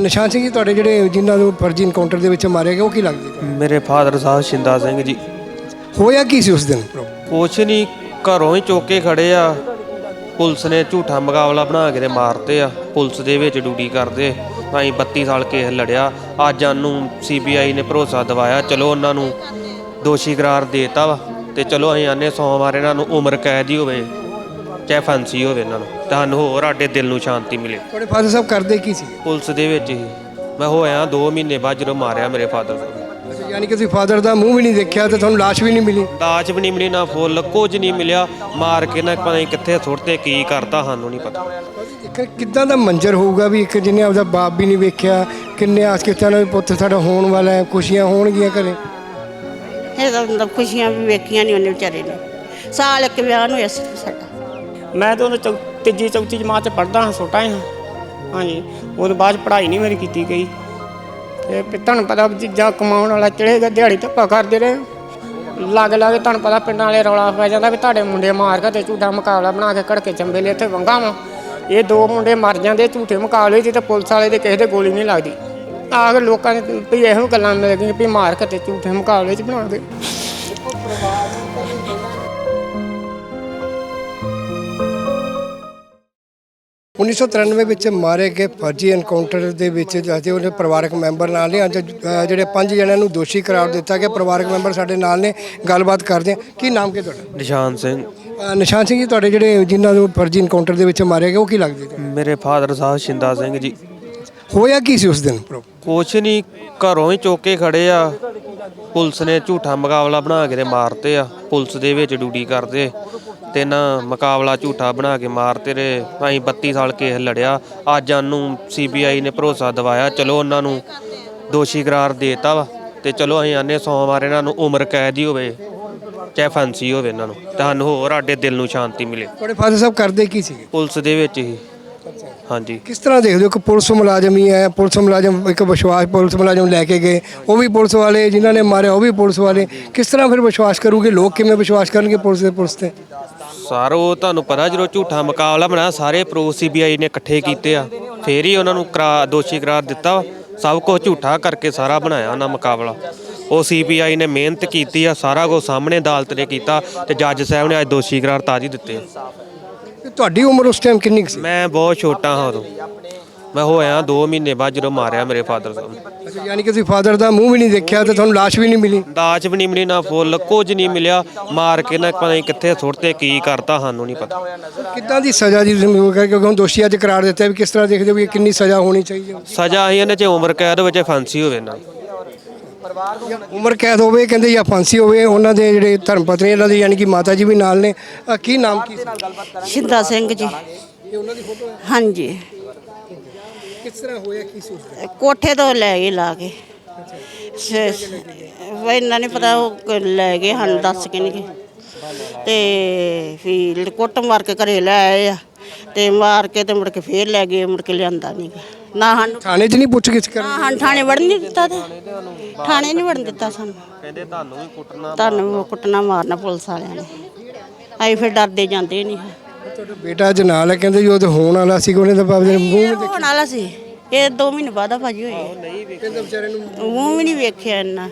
ਨਿਸ਼ਾਨ ਸਿੰਘ ਜੀ ਤੁਹਾਡੇ ਜਿਹੜੇ ਜਿਨ੍ਹਾਂ ਨੂੰ ਫਰਜ਼ੀ ਇਨਕਾਊਂਟਰ ਦੇ ਵਿੱਚ ਮਾਰਿਆ ਗਿਆ ਉਹ ਕੀ ਲੱਗਦੇ ਤੁਹਾਨੂੰ? ਮੇਰੇ ਫਾਦਰ ਸਾਹਿਬ ਸ਼ਿੰਦਾ ਸਿੰਘ ਜੀ। ਹੋਇਆ ਕੀ ਸੀ ਉਸ ਦਿਨ? ਕੁਛ ਨਹੀਂ ਘਰੋਂ ਹੀ ਚੋਕੇ ਖੜੇ ਆ। ਪੁਲਿਸ ਨੇ ਝੂਠਾ ਮੁਕਾਬਲਾ ਬਣਾ ਕੇ ਤੇ ਮਾਰਤੇ ਆ। ਪੁਲਿਸ ਦੇ ਵਿੱਚ ਡਿਊਟੀ ਕਰਦੇ। ਅਸੀਂ 32 ਸਾਲ ਕੇਸ ਲੜਿਆ। ਅੱਜ ਸਾਨੂੰ ਸੀਬੀਆਈ ਨੇ ਭਰੋਸਾ ਦਿਵਾਇਆ ਚਲੋ ਉਹਨਾਂ ਨੂੰ ਦੋਸ਼ੀ ਕਰਾਰ ਦੇਤਾ ਵਾ। ਤੇ ਚਲੋ ਅਸੀਂ ਆਨੇ ਸੋਮਵਾਰ ਇਹਨਾਂ ਨੂੰ ਉਮਰ ਕੈਦ ਹੀ ਹੋਵੇ। ਚਾਹੇ ਫਾਂਸੀ ਹੋਵੇ ਇਹਨਾਂ ਨੂੰ ਤੇ ਸਾਨੂੰ ਹੋਰ ਸਾਡੇ ਦਿਲ ਨੂੰ ਸ਼ਾਂਤੀ ਮਿਲੇ। ਤੁਹਾਡੇ ਫਾਦਰ ਸਾਹਿਬ ਕਰਦੇ ਕੀ ਸੀ? ਪੁਲਿਸ ਦੇ ਵਿੱਚ ਹੀ। ਮੈਂ ਹੋਇਆ 2 ਮਹੀਨੇ ਬਾਅਦ ਜਦੋਂ ਮਾਰਿਆ ਮੇਰੇ ਫਾਦਰ ਅੱਛਾ, ਯਾਨੀ ਕਿ ਤੁਸੀਂ ਫਾਦਰ ਦਾ ਮੂੰਹ ਵੀ ਨਹੀਂ ਦੇਖਿਆ ਤੇ ਤੁਹਾਨੂੰ ਲਾਸ਼ ਵੀ ਨਹੀਂ ਮਿਲੀ? ਦਾਜ ਵੀ ਨਹੀਂ ਮਿਲੀ ਨਾ ਫੁੱਲ ਕੁਝ ਨਹੀਂ ਮਿਲਿਆ। ਮਾਰ ਕੇ ਨਾ ਪਤਾ ਨਹੀਂ ਕਿੱਥੇ ਸੁੱਟਤੇ ਕੀ ਕਰਤਾ ਸਾਨੂੰ ਨਹੀਂ ਪਤਾ। ਇੱਕ ਕਿੱਦਾਂ ਦਾ ਮੰਜ਼ਰ ਹੋਊਗਾ ਵੀ ਇੱਕ ਜਿਹਨੇ ਆਪਦਾ ਬਾਪ ਵੀ ਨਹੀਂ ਵੇਖਿਆ ਕਿੰਨੇ ਆਸ ਕਿਤਾਂ ਨਾਲ ਪੁੱਤ ਸਾਡਾ ਹੋਣ ਵਾਲਾ ਹੈ ਖੁਸ਼ੀਆਂ ਹੋਣਗੀਆਂ ਘਰੇ? ਇਹ ਤਾਂ ਖੁਸ਼ੀਆਂ ਵੀ ਵੇਖੀਆਂ ਨਹੀਂ ਉਹਨੇ ਵਿਚਾਰੇ ਨੇ। ਸਾਲ ਇੱਕ ਵਿਆਹ ਨੂੰ ਇਸ ਸਾਡਾ। ਮੈਂ ਤਾਂ ਉਹਨੂੰ ਚੌ- ਤੀਜੀ, ਚੌਥੀ ਜਮਾਤ ਚ ਪੜਦਾ ਹਾਂ, ਛੋਟਾ ਹਾਂ ਹਾਂਜੀ, ਉਹਦੇ ਬਾਅਦ 'ਚ ਪੜ੍ਹਾਈ ਨਹੀਂ ਮੇਰੀ ਕੀਤੀ ਗਈ। ਤੇ ਫਿਰ ਤੁਹਾਨੂੰ ਪਤਾ ਵੀ ਚੀਜ਼ਾਂ ਕਮਾਉਣ ਵਾਲਾ ਚੜੇਗਾ ਦਿਹਾੜੀ ਧੱਪਾ ਕਰਦੇ ਰਹੇ ਲੱਗ ਲੱਗ ਤੁਹਾਨੂੰ ਪਤਾ ਪਿੰਡਾਂ ਵਾਲੇ ਰੌਲਾ ਪੈ ਜਾਂਦਾ ਵੀ ਤੁਹਾਡੇ ਮੁੰਡੇ ਮਾਰ ਕੇ ਤੇ ਝੂਠਾ ਮੁਕਾਬਲਾ ਬਣਾ ਕੇ ਘੜਕੇ ਚੰਬੇ ਲਈ ਇੱਥੇ ਵੰਗਾ ਵਾ। ਇਹ ਦੋ ਮੁੰਡੇ ਮਰ ਜਾਂਦੇ, ਝੂਠੇ ਮੁਕਾਬਲੇ 'ਚ ਤੇ ਪੁਲਿਸ ਵਾਲੇ ਦੇ ਕਿਸੇ ਦੇ ਗੋਲੀ ਨਹੀਂ ਲੱਗਦੀ। ਆ ਕੇ ਲੋਕਾਂ ਨੇ ਵੀ ਇਹੋ ਗੱਲਾਂ ਮਿਲ ਗਈਆਂ ਵੀ ਮਾਰ ਕੇ ਤੇ ਝੂਠੇ ਮੁਕਾਬਲੇ 'ਚ ਬਣਾ ਦੇ 1993 ਵਿੱਚ ਮਾਰੇ ਗਏ ਫਰਜ਼ੀ ਐਨਕਾਊਂਟਰ ਦੇ ਵਿੱਚ ਜਿਹੜੇ ਉਹਦੇ ਪਰਿਵਾਰਕ ਮੈਂਬਰ ਨਾਲ ਨੇ। ਅੱਜ ਜਿਹੜੇ ਪੰਜ ਜਣਿਆਂ ਨੂੰ ਦੋਸ਼ੀ ਕਰਾਰ ਦਿੱਤਾ ਗਿਆ। ਪਰਿਵਾਰਕ ਮੈਂਬਰ ਸਾਡੇ ਨਾਲ ਨੇ। ਗੱਲਬਾਤ ਕਰਦੇ ਹਾਂ। ਕੀ ਨਾਮ ਕੀ ਤੁਹਾਡਾ? ਨਿਸ਼ਾਨ ਸਿੰਘ। ਨਿਸ਼ਾਨ ਸਿੰਘ ਜੀ ਤੁਹਾਡੇ ਜਿਹੜੇ ਜਿਨ੍ਹਾਂ ਨੂੰ ਫਰਜ਼ੀ ਐਨਕਾਊਂਟਰ ਦੇ ਵਿੱਚ ਮਾਰਿਆ ਗਿਆ ਉਹ ਕੀ ਲੱਗਦੇ? ਮੇਰੇ ਫਾਦਰ ਸਾਹਿਬ ਸ਼ਿੰਦਾ ਸਿੰਘ ਜੀ। ਹੋਇਆ ਕੀ ਸੀ ਉਸ ਦਿਨ? ਕੁਛ ਨਹੀਂ ਘਰੋਂ ਹੀ ਚੋਕੇ ਖੜੇ ਆ। ਪੁਲਿਸ ਨੇ ਝੂਠਾ ਮੁਕਾਬਲਾ ਬਣਾ ਕੇ ਤੇ ਮਾਰਤੇ ਆ। ਪੁਲਿਸ ਦੇ ਵਿੱਚ ਡਿਊਟੀ ਕਰਦੇ। ਤੇ ਨਾ ਮੁਕਾਬਲਾ ਝੂਠਾ ਬਣਾ ਕੇ ਮਾਰਤੇ ਰੇ ਅਸੀਂ 32 ਸਾਲ ਕੇਸ ਲੜਿਆ। ਅੱਜ ਸਾਨੂੰ ਸੀਬੀਆਈ ਨੇ ਭਰੋਸਾ ਦਿਵਾਇਆ ਚਲੋ ਉਹਨਾਂ ਨੂੰ ਦੋਸ਼ੀ ਕਰਾਰ ਦੇਤਾ ਵਾ। ਤੇ ਚਲੋ ਅਸੀਂ ਆਨੇ ਸੋਮਵਾਰ ਇਹਨਾਂ ਨੂੰ ਉਮਰ ਕੈਦ ਹੀ ਹੋਵੇ ਚਾਹੇ ਫਾਂਸੀ ਹੋਵੇ ਇਹਨਾਂ ਨੂੰ। ਤੇ ਸਾਨੂੰ ਹੋਰ ਸਾਡੇ ਦਿਲ ਨੂੰ ਸ਼ਾਂਤੀ ਮਿਲੇ। ਤੁਹਾਡੇ ਫਾਦਰ ਸਾਹਿਬ ਕਰਦੇ ਕੀ ਸੀ ਪੁਲਿਸ ਦੇ ਵਿੱਚ ਹੀ। ਹਾਂਜੀ। ਕਿਸ ਤਰ੍ਹਾਂ ਦੇਖਦੇ ਹੋ ਕਿ ਪੁਲਿਸ ਮੁਲਾਜ਼ਮ ਹੀ ਹੈ ਪੁਲਿਸ ਮੁਲਾਜ਼ਮ ਇੱਕ ਵਿਸ਼ਵਾਸ ਪੁਲਿਸ ਮੁਲਾਜ਼ਮ ਲੈ ਕੇ ਗਏ ਉਹ ਵੀ ਪੁਲਿਸ ਵਾਲੇ ਜਿਨ੍ਹਾਂ ਨੇ ਮਾਰਿਆ ਉਹ ਵੀ ਪੁਲਿਸ ਵਾਲੇ ਕਿਸ ਤਰ੍ਹਾਂ ਫਿਰ ਵਿਸ਼ਵਾਸ ਕਰੂਗੇ? ਲੋਕ ਕਿਵੇਂ ਵਿਸ਼ਵਾਸ ਕਰਨਗੇ ਪੁਲਿਸ ਦੇ ਪੁਲਿਸ ਤੇ? ਸਰ ਉਹ ਤੁਹਾਨੂੰ ਪਤਾ ਜਦੋਂ ਝੂਠਾ ਮੁਕਾਬਲਾ ਬਣਾਇਆ ਸਾਰੇ ਪ੍ਰੋ ਸੀਬੀਆਈ ਨੇ ਇਕੱਠੇ ਕੀਤੇ ਆ। ਫੇਰ ਹੀ ਉਹਨਾਂ ਨੂੰ ਕਰਾ ਦੋਸ਼ੀ ਕਰਾਰ ਦਿੱਤਾ। ਸਭ ਕੁਝ ਝੂਠਾ ਕਰਕੇ ਸਾਰਾ ਬਣਾਇਆ ਉਹਨਾਂ ਮੁਕਾਬਲਾ। ਉਹ ਸੀਬੀਆਈ ਨੇ ਮਿਹਨਤ ਕੀਤੀ ਆ ਸਾਰਾ ਕੁਝ ਸਾਹਮਣੇ ਅਦਾਲਤ ਨੇ ਕੀਤਾ ਤੇ ਜੱਜ ਸਾਹਿਬ ਨੇ ਅੱਜ ਦੋਸ਼ੀ ਕਰਾਰ ਤਾਜ ਦਿੱਤੇ ਆ। ਤੇ ਤੁਹਾਡੀ ਉਮਰ ਉਸ ਟਾਈਮ ਕਿੰਨੀ ਕੁ ਸੀ? ਮੈਂ ਬਹੁਤ ਛੋਟਾ ਹਾਂ ਉਦੋਂ। ਮੈਂ ਹੋਇਆ 2 ਮਹੀਨੇ ਬਾਅਦ ਜਦੋਂ ਮਾਰਿਆ ਮੇਰੇ ਫਾਦਰ ਸਾਹਿਬ ਨੇ। ਅੱਛਾ ਯਾਨੀ ਕਿ ਤੁਸੀਂ ਫਾਦਰ ਦਾ ਮੂੰਹ ਵੀ ਨਹੀਂ ਦੇਖਿਆ ਤੇ ਤੁਹਾਨੂੰ ਲਾਸ਼ ਵੀ ਨਹੀਂ ਮਿਲੀ? ਦਾਜ ਵੀ ਨਹੀਂ ਮਿਲੀ ਨਾ ਫੁੱਲ ਕੁਝ ਨਹੀਂ ਮਿਲਿਆ। ਮਾਰ ਕੇ ਨਾ ਪਤਾ ਨਹੀਂ ਕਿੱਥੇ ਸੁੱਟਤੇ ਕੀ ਕਰਤਾ ਸਾਨੂੰ ਨਹੀਂ ਪਤਾ। ਕਿੱਦਾਂ ਦੀ ਸਜ਼ਾ ਦੀ ਤੁਸੀਂ ਮੰਗ ਕਿਉਂਕਿ ਹੁਣ ਦੋਸ਼ੀ ਅੱਜ ਕਰਾਰ ਦਿੱਤਾ ਵੀ ਕਿਸ ਤਰ੍ਹਾਂ ਦੇਖਦੇ ਹੋ ਵੀ ਇਹ ਕਿੰਨੀ ਸਜ਼ਾ ਹੋਣੀ ਚਾਹੀਦੀ ਹੈ? ਸਜ਼ਾ ਹੀ ਇਹਨੇ ਚ ਉਮਰ ਕੈਦ ਵਿੱਚ ਫਾਂਸੀ ਹੋਵੇ ਨਾ। ਉਮਰ ਕੈਦ ਹੋਵੇ ਕਹਿੰਦੇ ਜਾਂ ਫਾਂਸੀ ਹੋਵੇ ਉਹਨਾਂ ਦੇ ਜਿਹੜੇ ਧਰਮ ਪਤਨੀ ਇਹਨਾਂ ਦੇ ਯਾਨੀ ਕਿ ਮਾਤਾ ਜੀ ਵੀ ਨਾਲ ਨੇ। ਅ, ਕੀ ਨਾਮ ਕੀ ਸੀ ਸ਼ਿੰਦਾ ਸਿੰਘ ਜੀ। ਇਹ ਉਹਨਾਂ ਦੀ ਫੋਟੋ ਹੈ? ਹਾਂਜੀ। ਕਿਸ ਤਰ੍ਹਾਂ ਹੋਇਆ ਕੀ ਸੀ ਦਿਨ? ਕੋਠੇ ਤੋਂ ਲੈ ਗਏ ਲਾ ਕੇ। ਸ- ਵੀ ਇਹਨਾਂ ਨੇ ਪਤਾ ਉਹ ਕ- ਲੈ ਗਏ ਹਨ ਦੱਸ ਕੇ ਨਹੀਂ ਗਏ। ਤੇ ਫਿਰ ਕੁੱਟ ਮਾਰ ਕੇ ਘਰੇ ਲੈ ਆਏ ਆ। ਤੇ ਮਾਰ ਕੇ ਤੇ ਮੁੜ ਕੇ ਫੇਰ ਲੈ ਗਏ ਮੁੜ ਕੇ ਲਿਆਂਦਾ ਨਹੀਂ ਨਾ ਸਾਨੂੰ ਥਾਣੇ 'ਚ ਨਹੀਂ ਪੁੱਛ ਗਿੱਛ ਕਰ ਨਾ ਹਾਂ ਥਾਣੇ ਵੜਨ ਨਹੀਂ ਦਿੱਤਾ ਤੇ। ਥਾਣੇ ਨਹੀਂ ਵੜਨ ਦਿੱਤਾ ਸਾਨੂੰ। ਕਹਿੰਦੇ ਤੁਹਾਨੂੰ ਵੀ ਕੁੱਟਣਾ ਤੁਹਾਨੂੰ ਕੁੱਟਣਾ ਮਾਰਨਾ ਪੁਲਿਸ ਵਾਲਿਆਂ ਨੇ। ਅਸੀਂ ਫਿਰ ਡਰਦੇ ਜਾਂਦੇ ਨਹੀਂ। ਤੁਹਾਡਾ ਬੇਟਾ ਅੱਜ ਨਾਲ ਹੈ ਕਹਿੰਦੇ ਜੀ ਉਹ ਤਾਂ ਹੋਣ ਵਾਲਾ ਸੀ ਉਹਨੇ ਤਾਂ ਬਾਬੇ ਦੇ ਮੂੰਹ ਇਹ ਹੋਣ ਵਾਲਾ ਸੀ। ਇਹ 2 ਮਹੀਨੇ ਬਾਅਦ ਆ ਭਾਜੀ ਹੋਈ ਹੈ। ਕਹਿੰਦੇ ਵਿਚਾਰੇ ਨੂੰ ਮੂੰਹ ਵੀ ਨਹੀਂ ਵੇਖਿਆ ਇੰਨਾ।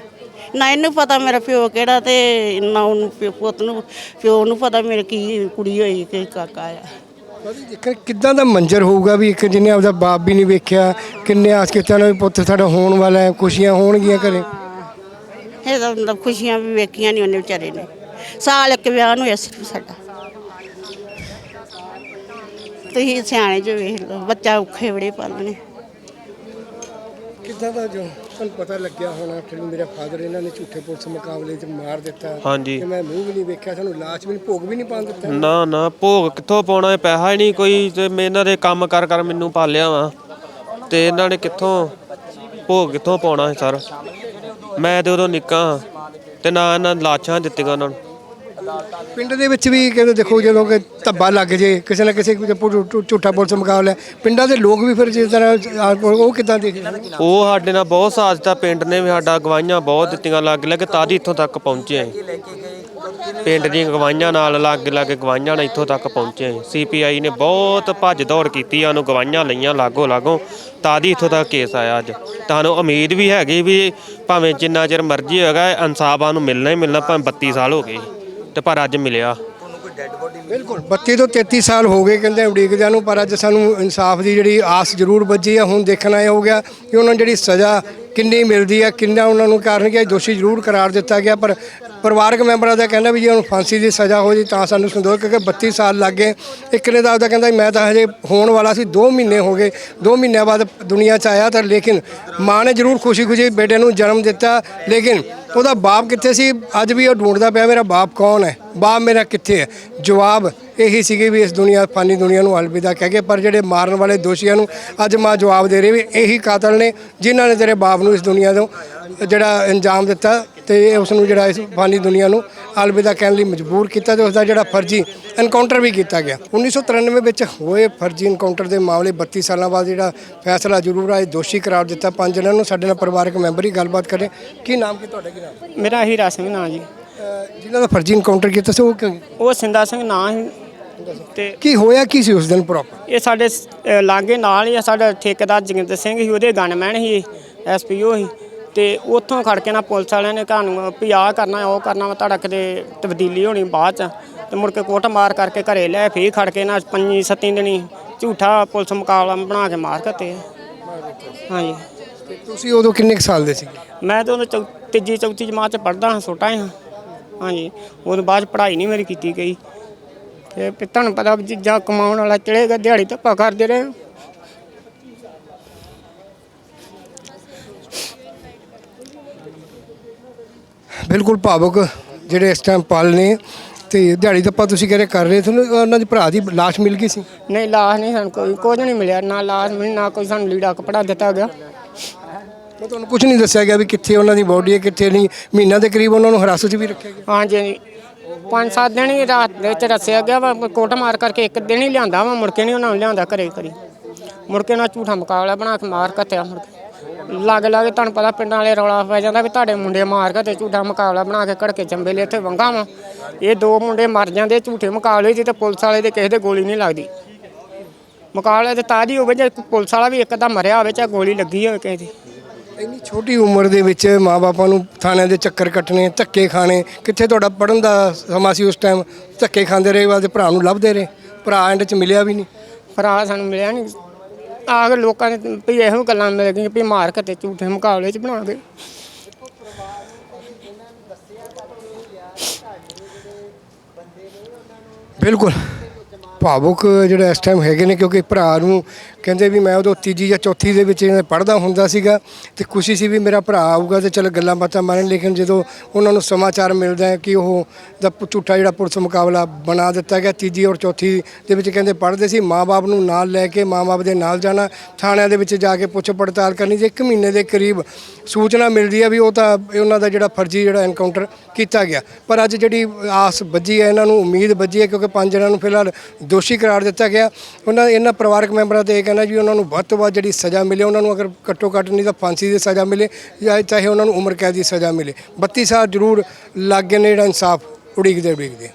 ਨਾ ਇਹਨੂੰ ਪਤਾ ਮੇਰਾ ਪਿਓ ਕਿਹੜਾ ਤੇ ਨਾ ਉਹਨੂੰ ਪਿਓ- ਪੁੱਤ ਨੂੰ ਪਿਓ ਨੂੰ ਪਤਾ ਮੇਰੇ ਕੀ ਕੁੜੀ ਹੋਈ ਕਿ ਕਾਕਾ ਆ। ਦੇਖੋ ਕਿੱਦਾਂ ਦਾ ਮੰਜ਼ਰ ਹੋਊਗਾ ਵੀ ਇੱਕ ਜਿਹਨੇ ਆਪਦਾ ਬਾਪ ਵੀ ਨਹੀਂ ਵੇਖਿਆ ਕਿੰਨੇ ਆਸ ਕਿਤਾਂ ਨਾਲ ਪੁੱਤ ਸਾਡਾ ਹੋਣ ਵਾਲਾ ਹੈ ਖੁਸ਼ੀਆਂ ਹੋਣਗੀਆਂ ਘਰੇ? ਇਹ ਤਾਂ ਮਤਲਬ ਖੁਸ਼ੀਆਂ ਵੀ ਵੇਖੀਆਂ ਨਹੀਂ ਉਹਨੇ ਵਿਚਾਰੇ ਨੇ। ਸਾਲ ਇੱਕ ਵਿਆਹ ਨੂੰ ਇਸ ਸਾਡਾ। ਤੁਸੀਂ ਸਿਆਣੇ ਜੋ ਵੇਖ ਲਓ ਬੱਚਾ ਔਖੇ ਬੜੇ ਪਾਲਣੇ। ਕਿੱਦਾਂ ਦਾ ਜੋ? ਤੁਹਾਨੂੰ ਪਤਾ ਲੱਗਿਆ ਹੋਣਾ ਕਿ ਮੇਰਾ ਫਾਦਰ ਇਹਨਾਂ ਨੇ ਝੂਠੇ ਪੁਲਿਸ ਮੁਕਾਬਲੇ 'ਚ ਮਾਰ ਦਿੱਤਾ ਹਾਂਜੀ। ਤੇ ਮੈਂ ਮੂੰਹ ਵੀ ਨਹੀਂ ਵੇਖਿਆ ਸਾਨੂੰ ਲਾਸ਼ ਵੀ ਨਹੀਂ ਭੋਗ ਵੀ ਨਹੀਂ ਪਾਉਣ ਦਿੱਤਾ। ਨਾ ਨਾ ਭੋਗ ਕਿੱਥੋਂ ਪਾਉਣਾ ਹੈ? ਪੈਸਾ ਹੀ ਨਹੀਂ ਕੋਈ ਤੇ ਮੈਂ ਇਹਨਾਂ ਦੇ ਕੰਮ ਕਰ ਕਰ ਮੈਨੂੰ ਪਾਲਿਆ ਵਾ। ਤੇ ਇਹਨਾਂ ਨੇ ਕਿੱਥੋਂ ਭੋਗ ਕਿੱਥੋਂ ਪਾਉਣਾ ਹੈ ਸਰ? ਮੈਂ ਤੇ ਉਦੋਂ ਨਿੱਕਾ ਹਾਂ ਤੇ ਨਾ ਇਹਨਾਂ ਲਾਸ਼ਾਂ ਦਿੱਤੀਆਂ ਉਹਨਾਂ ਨੂੰ। ਪਿੰਡ ਦੇ ਵਿੱਚ ਵੀ ਕਹਿੰਦੇ ਦੇਖੋ ਜਦੋਂ ਕਿ ਧੱਬਾ ਲੱਗ ਜੇ ਕਿਸੇ ਨਾ ਕਿਸੇ ਕੋਈ ਝੂ- ਝੂ- ਝੂਠਾ ਪੁਲਿਸ ਮੁਕਾਬਲਾ ਹੈ, ਪਿੰਡਾਂ ਦੇ ਲੋਕ ਵੀ ਫਿਰ ਜਿਸ ਤਰ੍ਹਾਂ ਆ- ਉਹ ਕਿੱਦਾਂ ਦੇਖਦੇ ਉਹ ਸਾਡੇ ਨਾਲ ਬਹੁਤ ਸਾਥ ਦਿੱਤਾ ਪਿੰਡ ਨੇ ਵੀ ਸਾਡਾ ਅਗਵਾਈਆਂ ਬਹੁਤ ਦਿੱਤੀਆਂ ਲੱਗ ਲੱਗ ਤਾਂ ਦੀ ਇੱਥੋਂ ਤੱਕ ਪਹੁੰਚੇ ਅਸੀਂ ਪਿੰਡ ਦੀਆਂ ਗਵਾਈਆਂ ਨਾਲ ਲਾਗੇ ਲਾਗੇ ਗਵਾਈਆਂ ਨਾਲ ਇੱਥੋਂ ਤੱਕ ਪਹੁੰਚੇ ਸੀਪੀਆਈ ਨੇ ਬਹੁਤ ਭੱਜ ਦੌੜ ਕੀਤੀ ਆ ਉਹਨੂੰ ਗਵਾਈਆਂ ਲਈਆਂ ਲਾਗੋ ਲਾਗੋ। ਤਾਂ ਦੀ ਇੱਥੋਂ ਤੱਕ ਕੇਸ ਆਇਆ ਅੱਜ। ਤੁਹਾਨੂੰ ਉਮੀਦ ਵੀ ਹੈਗੀ ਵੀ ਭਾਵੇਂ ਜਿੰਨਾ ਚਿਰ ਮਰਜ਼ੀ ਹੋਏਗਾ ਇਨਸਾਫ ਨੂੰ ਮਿਲਣਾ ਹੀ ਮਿਲਣਾ ਭਾਵੇਂ 32 ਸਾਲ ਹੋ ਗਏ। ਤੇ ਪਰ ਅੱਜ ਮਿਲਿਆ। ਬਿਲਕੁਲ 32 ਤੋਂ 33 ਸਾਲ ਹੋ ਗਏ ਕਹਿੰਦੇ ਉਡੀਕਦਿਆਂ ਨੂੰ ਪਰ ਅੱਜ ਸਾਨੂੰ ਇਨਸਾਫ ਦੀ ਜਿਹੜੀ ਆਸ ਜ਼ਰੂਰ ਵੱਜੀ ਆ ਹੁਣ ਦੇਖਣਾ ਇਹ ਹੋ ਗਿਆ ਕਿ ਉਹਨਾਂ ਨੂੰ ਜਿਹੜੀ ਸਜ਼ਾ ਕਿੰਨੀ ਮਿਲਦੀ ਆ ਕਿੰਨਾ ਉਹਨਾਂ ਨੂੰ ਕਾਰਨ ਕਿ ਦੋਸ਼ੀ ਜ਼ਰੂਰ ਕਰਾਰ ਦਿੱਤਾ ਗਿਆ ਪਰ ਪਰਿਵਾਰਕ ਮੈਂਬਰਾਂ ਦਾ ਕਹਿੰਦਾ ਵੀ ਜੇ ਉਹਨੂੰ ਫਾਂਸੀ ਦੀ ਸਜ਼ਾ ਹੋ ਜੀ ਤਾਂ ਸਾਨੂੰ ਸੰਤੋਖ ਕਿਉਂਕਿ 32 ਸਾਲ ਲੱਗ ਗਏ। ਇੱਕ ਦਾ ਉਹਦਾ ਕਹਿੰਦਾ ਮੈਂ ਤਾਂ ਹਜੇ ਹੋਣ ਵਾਲਾ ਸੀ 2 ਮਹੀਨੇ ਹੋ ਗਏ। 2 ਮਹੀਨਿਆਂ ਬਾਅਦ ਦੁਨੀਆ 'ਚ ਆਇਆ ਤਾਂ ਲੇਕਿਨ ਮਾਂ ਨੇ ਜ਼ਰੂਰ ਖੁਸ਼ੀ-ਖੁਸ਼ੀ ਬੇਟੇ ਨੂੰ ਜਨਮ ਦਿੱਤਾ। ਲੇਕਿਨ ਉਹਦਾ ਬਾਪ ਕਿੱਥੇ ਸੀ? ਅੱਜ ਵੀ ਉਹ ਢੂੰਡਦਾ ਪਿਆ, ਮੇਰਾ ਬਾਪ ਕੌਣ ਹੈ? ਬਾਪ ਮੇਰਾ ਕਿੱਥੇ ਹੈ? ਜਵਾਬ ਇਹੀ ਸੀਗੀ ਵੀ ਇਸ ਦੁਨੀਆ, ਫਾਨੀ ਦੁਨੀਆ ਨੂੰ ਅਲਵਿਦਾ ਕਹਿ ਕੇ, ਪਰ ਜਿਹੜੇ ਮਾਰਨ ਵਾਲੇ ਦੋਸ਼ੀਆਂ ਨੂੰ ਅੱਜ ਮਾਂ ਜਵਾਬ ਦੇ ਰਹੀ ਵੀ ਇਹੀ ਕਾਤਲ ਨੇ, ਜਿਨ੍ਹਾਂ ਨੇ ਤੇਰੇ ਬਾਪ ਨੂੰ ਇਸ ਦੁਨੀਆ ਤੋਂ ਜਿਹੜਾ ਅੰਜਾਮ ਦਿੱਤਾ। ਤੇ ਉਸ ਨੂੰ ਜਿਹੜਾ ਇਸ ਫਾਨੀ ਦੁਨੀਆ ਨੂੰ ਅਲਵਿਦਾ ਕਹਿਣ ਲਈ ਮਜਬੂਰ ਕੀਤਾ ਤੇ ਉਸ ਦਾ ਜਿਹੜਾ ਫਰਜ਼ੀ ਐਨਕਾਊਂਟਰ ਵੀ ਕੀਤਾ ਗਿਆ। 1993 ਵਿੱਚ ਹੋਏ ਫਰਜ਼ੀ ਐਨਕਾਊਂਟਰ ਦੇ ਮਾਮਲੇ 32 ਸਾਲਾਂ ਬਾਅਦ ਜਿਹੜਾ ਫੈਸਲਾ ਜ਼ਰੂਰ ਆਇਆ ਦੋਸ਼ੀ ਕਰਾਰ ਦਿੱਤਾ। ਪੰਜ ਜਣਾਂ ਨੂੰ ਸਾਡੇ ਨਾਲ ਪਰਿਵਾਰਕ ਮੈਂਬਰ ਹੀ ਗੱਲਬਾਤ ਕਰੇ। ਕੀ ਨਾਮ ਕੀ ਤੁਹਾਡਾ? ਕੀ ਨਾਮ? ਮੇਰਾ ਹੀਰਾ ਸਿੰਘ ਨਾਂ ਜੀ। ਜਿਨ੍ਹਾਂ ਦਾ ਫਰਜ਼ੀ ਐਨਕਾਊਂਟਰ ਕੀਤਾ ਸੀ ਉਹ ਕਿਉਂ- ਉਹ ਸਿੰਦਾ ਸਿੰਘ ਨਾਂ ਤੇ ਕੀ ਹੋਇਆ? ਕੀ ਸੀ ਉਸ ਦਿਨ ਪ੍ਰੋਪਰ ਇਹ ਸਾਡੇ ਲਾਗੇ ਨਾਲ ਹੀ ਸਾਡਾ ਠੇਕੇਦਾਰ ਜਗਿੰਦਰ ਸਿੰਘ ਸੀ ਉਹਦੇ ਗਨਮੈਨ ਸੀ ਐਸਪੀਓ ਸੀ। ਤੇ ਉੱਥੋਂ ਖੜ ਕੇ ਨਾ ਪੁਲਿਸ ਵਾਲਿਆਂ ਨੇ ਤੁਹਾਨੂੰ ਵੀ ਆਹ ਕਰਨਾ ਉਹ ਕਰਨਾ ਵਾ ਤੁਹਾਡਾ ਕਿਤੇ ਤਬਦੀਲੀ ਹੋਣੀ ਬਾਅਦ ਚ। ਤੇ ਮੁੜ ਕੇ ਕੁੱਟ ਮਾਰ ਕਰਕੇ ਘਰੇ ਲੈ ਫੇਰ ਖੜ ਕੇ ਨਾ ਪੰਜੀ ਸੱਤੀ ਦਿਨੀ ਝੂਠਾ ਪੁਲਿਸ ਮੁਕਾਬਲਾ ਬਣਾ ਕੇ ਮਾਰ ਕੱਤੇ ਹਾਂਜੀ। ਤੇ ਤੁਸੀਂ ਉਦੋਂ ਕਿੰਨੇ ਕੁ ਸਾਲ ਦੇ ਸੀ ਮੈਂ ਤਾਂ ਉਦੋਂ ਚੌ- ਤੀਜੀ ਚੌਥੀ ਜਮਾਤ ਚ ਪੜਦਾ ਹਾਂ ਛੋਟਾ ਹਾਂ ਹਾਂਜੀ। ਉਹਦੇ ਬਾਅਦ 'ਚ ਪੜ੍ਹਾਈ ਨਹੀਂ ਮੇਰੀ ਕੀਤੀ ਗਈ। ਤੇ ਫਿਰ ਤੁਹਾਨੂੰ ਪਤਾ ਵੀ ਜਿੱਦਾਂ ਕਮਾਉਣ ਵਾਲਾ ਚੜੇਗਾ ਦਿਹਾੜੀ ਧੱਪਾ ਕਰਦੇ ਰਹੇ ਬਿਲਕੁਲ ਭਾਵੁਕ ਜਿਹੜੇ ਇਸ ਟਾਈਮ ਪਲ ਨੇ ਤੇ ਦਿਹਾੜੀ ਦੱਪਾ ਤੁਸੀਂ ਕਹਿੰਦੇ ਕਰ ਰਹੇ ਤੁਹਾਨੂੰ ਉਹਨਾਂ ਦੀ ਭਰਾ ਦੀ ਲਾਸ਼ ਮਿਲ ਗਈ ਸੀ? ਨਹੀਂ ਲਾਸ਼ ਨਹੀਂ ਸਾਨੂੰ ਕੋਈ ਕੁਝ ਨਹੀਂ ਮਿਲਿਆ ਨਾ ਲਾਸ਼ ਮਿਲੀ ਨਾ ਕੋਈ ਸਾਨੂੰ ਲੀੜਾ ਕਪੜਾ ਦਿੱਤਾ ਗਿਆ। ਮੈਂ ਤੁਹਾਨੂੰ ਕੁਝ ਨਹੀਂ ਦੱਸਿਆ ਗਿਆ ਵੀ ਕਿੱਥੇ ਉਹਨਾਂ ਦੀ ਬੋਡੀ ਹੈ ਕਿੱਥੇ ਨਹੀਂ ਮਹੀਨਾ ਦੇ ਕਰੀਬ ਉਹਨਾਂ ਨੂੰ ਹਿਰਾਸਤ 'ਚ ਵੀ ਰੱਖਿਆ ਗਿਆ। ਹਾਂਜੀ। ਹਾਂਜੀ ਪੰਜ ਸੱਤ ਦਿਨ ਹੀ ਰਾਤ ਦੇ ਵਿੱਚ ਰੱਸਿਆ ਗਿਆ ਵਾ ਕੋਟ ਮਾਰ ਕਰਕੇ ਇੱਕ ਦਿਨ ਹੀ ਲਿਆਂਦਾ ਵਾ ਮੁੜ ਕੇ ਨਹੀਂ ਉਹਨਾਂ ਨੂੰ ਲਿਆਂਦਾ ਘਰੇ ਕਰੀ ਮੁੜ ਕੇ ਨਾ ਝੂਠਾ ਮੁਕਾਬਲਾ ਬਣਾ ਕੇ ਮਾਰ ਕੱਤਿਆ ਮੁੜ ਕੇ। ਲੱਗ ਲੱਗ ਤੁਹਾਨੂੰ ਪਤਾ ਪਿੰਡਾਂ ਵਾਲੇ ਰੌਲਾ ਪੈ ਜਾਂਦਾ ਵੀ ਤੁਹਾਡੇ ਮੁੰਡੇ ਮਾਰ ਕੇ ਤੇ ਝੂਠਾ ਮੁਕਾਬਲਾ ਬਣਾ ਕੇ ਘੜਕੇ ਚੰਬੇ ਲੈ ਇੱਥੇ ਵੰਗਾ ਵਾ। ਇਹ ਦੋ ਮੁੰਡੇ ਮਰ ਜਾਂਦੇ ਝੂਠੇ ਮੁਕਾਬਲੇ 'ਚ ਤੇ ਪੁਲਿਸ ਵਾਲੇ ਦੇ ਕਿਸੇ ਦੇ ਗੋਲੀ ਨਹੀਂ ਲੱਗਦੀ। ਮੁਕਾਬਲੇ ਤੇ ਤਾਂ ਹੋਵੇ ਜੇ ਪੁਲਿਸ ਵਾਲਾ ਵੀ ਇੱਕ ਅੱਧਾ ਮਰਿਆ ਹੋਵੇ ਚਾਹੇ ਗੋਲੀ ਲੱਗੀ ਹੋਵੇ ਕਿਸੇ ਦੀ। ਇੰਨੀ ਛੋਟੀ ਉਮਰ ਦੇ ਵਿੱਚ ਮਾਪਿਆਂ ਨੂੰ ਥਾਣਿਆਂ ਦੇ ਚੱਕਰ ਕੱਟਣੇ ਧੱਕੇ ਖਾਣੇ ਕਿੱਥੇ ਤੁਹਾਡਾ ਪੜਨ ਦਾ ਸਮਾਂ ਸੀ ਉਸ ਟਾਈਮ ਧੱਕੇ ਖਾਂਦੇ ਰਹੇ ਬਾਅਦ ਭਰਾ ਨੂੰ ਲੱਭਦੇ ਰਹੇ। ਭਰਾ ਐਂਡ 'ਚ ਮਿਲਿਆ ਵੀ ਨਹੀਂ। ਭਰਾ ਸਾਨੂੰ ਮਿਲਿਆ ਨਹੀਂ। ਆ ਲੋਕਾਂ ਨੇ ਵੀ ਇਹੋ ਗੱਲਾਂ ਮਿਲ ਗਈਆਂ ਵੀ ਮਾਰ ਕੇ ਤੇ ਝੂਠੇ ਮੁਕਾਬਲੇ 'ਚ ਬਣਾ ਦੇ। ਬਿਲਕੁਲ। ਭਾਵੁਕ ਜਿਹੜਾ ਇਸ ਟਾਈਮ ਹੈਗੇ ਨੇ, ਕਿਉਂਕਿ ਭਰਾ ਨੂੰ ਕਹਿੰਦੇ ਵੀ ਮੈਂ ਉਦੋਂ ਤੀਜੀ ਜਾਂ ਚੌਥੀ ਦੇ ਵਿੱਚ ਪੜਦਾ ਹੁੰਦਾ ਸੀਗਾ ਤੇ ਖੁਸ਼ੀ ਸੀ ਵੀ ਮੇਰਾ ਭਰਾ ਆਊਗਾ ਤੇ ਚਲ ਗੱਲਾਂ ਬਾਤਾਂ ਮਾਰਨ, ਲੇਕਿਨ ਜਦੋਂ ਉਹਨਾਂ ਨੂੰ ਸਮਾਚਾਰ ਮਿਲਦਾ ਹੈ ਕਿ ਉਹ ਦਾ ਝੂਠਾ ਜਿਹੜਾ ਪੁਲਿਸ ਮੁਕਾਬਲਾ ਬਣਾ ਦਿੱਤਾ ਗਿਆ ਤੀਜੀ ਔਰ ਚੌਥੀ ਦੇ ਵਿੱਚ ਕਹਿੰਦੇ ਪੜਦੇ ਸੀ ਮਾਪੇ ਨੂੰ ਨਾਲ ਲੈ ਕੇ ਮਾਪੇ ਦੇ ਨਾਲ ਜਾਣਾ, ਥਾਣਿਆਂ ਦੇ ਵਿੱਚ ਜਾ ਕੇ ਪੁੱਛ ਪੜਤਾਲ ਕਰਨੀ, ਜੇ ਇੱਕ ਮਹੀਨੇ ਦੇ ਕਰੀਬ ਸੂਚਨਾ ਮਿਲਦੀ ਹੈ ਵੀ ਉਹ ਤਾਂ ਉਹਨਾਂ ਦਾ ਜਿਹੜਾ ਫਰਜ਼ੀ ਜਿਹੜਾ ਐਨਕਾਊਂਟਰ ਕੀਤਾ ਗਿਆ। ਪਰ ਅੱਜ ਜਿਹੜੀ ਆਸ ਵੱਜੀ ਹੈ, ਇਹਨਾਂ ਨੂੰ ਉਮੀਦ ਵੱਜੀ ਹੈ, ਕਿਉਂਕਿ ਪੰਜ ਜਣਾਂ ਨੂੰ ਫਿਲਹਾਲ ਦੋਸ਼ੀ ਕਰਾਰ ਦਿੱਤਾ ਗਿਆ। ਉਹਨਾਂ ਇਹਨਾਂ ਪਰਿਵਾਰਕ ਮੈਂਬਰਾਂ ਤੇ ਇਹ ਕਹਿਣਾ ਜੀ, ਉਹਨਾਂ ਨੂੰ ਵੱਧ ਤੋਂ ਵੱਧ ਜਿਹੜੀ ਸਜ਼ਾ ਮਿਲੇ, ਉਹਨਾਂ ਨੂੰ ਅਗਰ ਘੱਟੋ ਘੱਟ ਨਹੀਂ ਤਾਂ ਫਾਂਸੀ ਦੀ ਸਜ਼ਾ ਮਿਲੇ ਜਾਂ ਚਾਹੇ ਉਹਨਾਂ ਨੂੰ ਉਮਰ ਕੈਦ ਦੀ ਸਜ਼ਾ ਮਿਲੇ। 32 ਸਾਲ ਜ਼ਰੂਰ ਲੱਗ ਗਏ ਨੇ ਜਿਹੜਾ ਇਨਸਾਫ ਉਡੀਕਦੇ ਉਡੀਕਦੇ